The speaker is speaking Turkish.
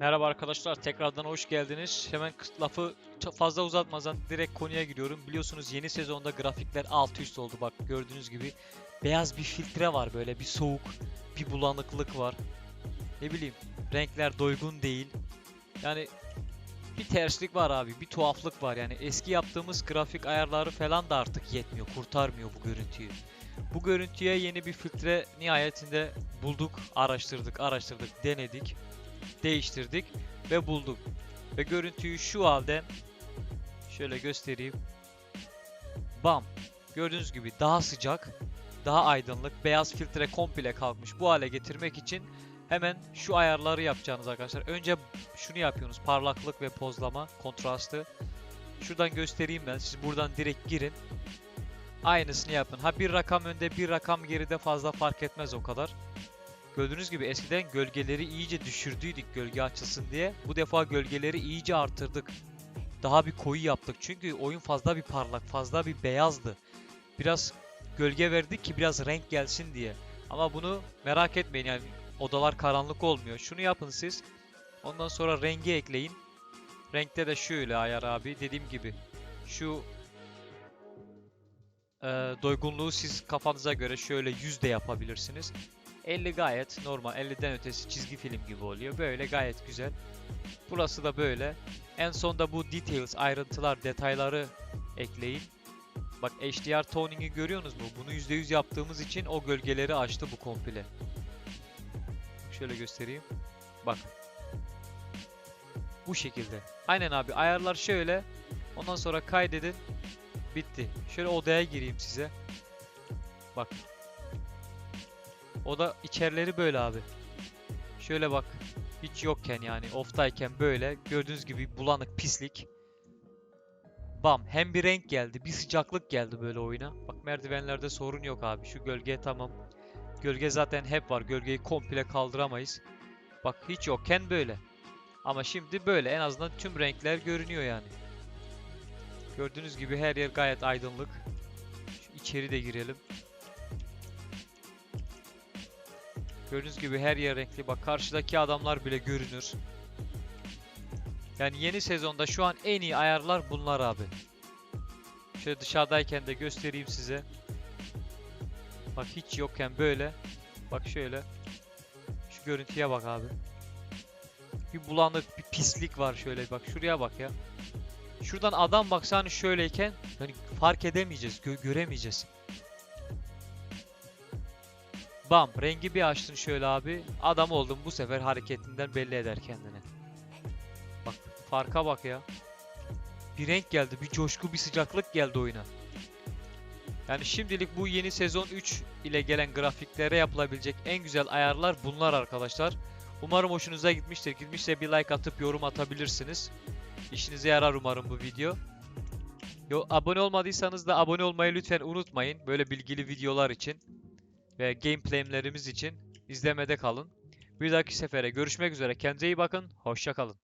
Merhaba arkadaşlar, tekrardan hoş geldiniz. Hemen lafı fazla uzatmadan direkt konuya giriyorum. Biliyorsunuz yeni sezonda grafikler alt üst oldu. Bak gördüğünüz gibi beyaz bir filtre var böyle, bir soğuk, bir bulanıklık var. Ne bileyim, renkler doygun değil. Yani bir terslik var abi, bir tuhaflık var. Yani eski yaptığımız grafik ayarları falan da artık yetmiyor, kurtarmıyor bu görüntüyü. Bu görüntüye yeni bir filtre nihayetinde bulduk, araştırdık, araştırdık, denedik değiştirdik ve bulduk. Ve görüntüyü şu halde şöyle göstereyim. Bam. Gördüğünüz gibi daha sıcak, daha aydınlık, beyaz filtre komple kalkmış. Bu hale getirmek için hemen şu ayarları yapacağınız arkadaşlar. Önce şunu yapıyorsunuz. Parlaklık ve pozlama, kontrastı. Şuradan göstereyim ben. Siz buradan direkt girin. Aynısını yapın. Ha bir rakam önde, bir rakam geride fazla fark etmez o kadar. Gördüğünüz gibi eskiden gölgeleri iyice düşürdüydük gölge açılsın diye. Bu defa gölgeleri iyice artırdık. Daha bir koyu yaptık. Çünkü oyun fazla bir parlak, fazla bir beyazdı. Biraz gölge verdik ki biraz renk gelsin diye. Ama bunu merak etmeyin yani odalar karanlık olmuyor. Şunu yapın siz. Ondan sonra rengi ekleyin. Renkte de şöyle ayar abi dediğim gibi. Şu eee doygunluğu siz kafanıza göre şöyle yüzde yapabilirsiniz. 50 gayet normal. 50'den ötesi çizgi film gibi oluyor. Böyle gayet güzel. Burası da böyle. En sonda bu details, ayrıntılar, detayları ekleyin. Bak HDR toning'i görüyorsunuz mu? Bunu %100 yaptığımız için o gölgeleri açtı bu komple. Şöyle göstereyim. Bak. Bu şekilde. Aynen abi ayarlar şöyle. Ondan sonra kaydedin. Bitti. Şöyle odaya gireyim size. Bak. O da içerileri böyle abi. Şöyle bak. Hiç yokken yani off'tayken böyle. Gördüğünüz gibi bulanık pislik. Bam. Hem bir renk geldi. Bir sıcaklık geldi böyle oyuna. Bak merdivenlerde sorun yok abi. Şu gölge tamam. Gölge zaten hep var. Gölgeyi komple kaldıramayız. Bak hiç yokken böyle. Ama şimdi böyle. En azından tüm renkler görünüyor yani. Gördüğünüz gibi her yer gayet aydınlık. Şu içeri de girelim. Gördüğünüz gibi her yer renkli. Bak karşıdaki adamlar bile görünür. Yani yeni sezonda şu an en iyi ayarlar bunlar abi. Şöyle dışarıdayken de göstereyim size. Bak hiç yokken böyle. Bak şöyle. Şu görüntüye bak abi. Bir bulanık, bir pislik var şöyle. Bak şuraya bak ya. Şuradan adam baksa hani şöyleyken hani fark edemeyeceğiz, gö- göremeyeceğiz. Bam rengi bir açtın şöyle abi. Adam oldun bu sefer hareketinden belli eder kendini. Bak farka bak ya. Bir renk geldi, bir coşku, bir sıcaklık geldi oyuna. Yani şimdilik bu yeni sezon 3 ile gelen grafiklere yapılabilecek en güzel ayarlar bunlar arkadaşlar. Umarım hoşunuza gitmiştir. Gitmişse bir like atıp yorum atabilirsiniz. İşinize yarar umarım bu video. Yo, abone olmadıysanız da abone olmayı lütfen unutmayın. Böyle bilgili videolar için ve gameplay'lerimiz için izlemede kalın. Bir dahaki sefere görüşmek üzere. Kendinize iyi bakın. Hoşça kalın.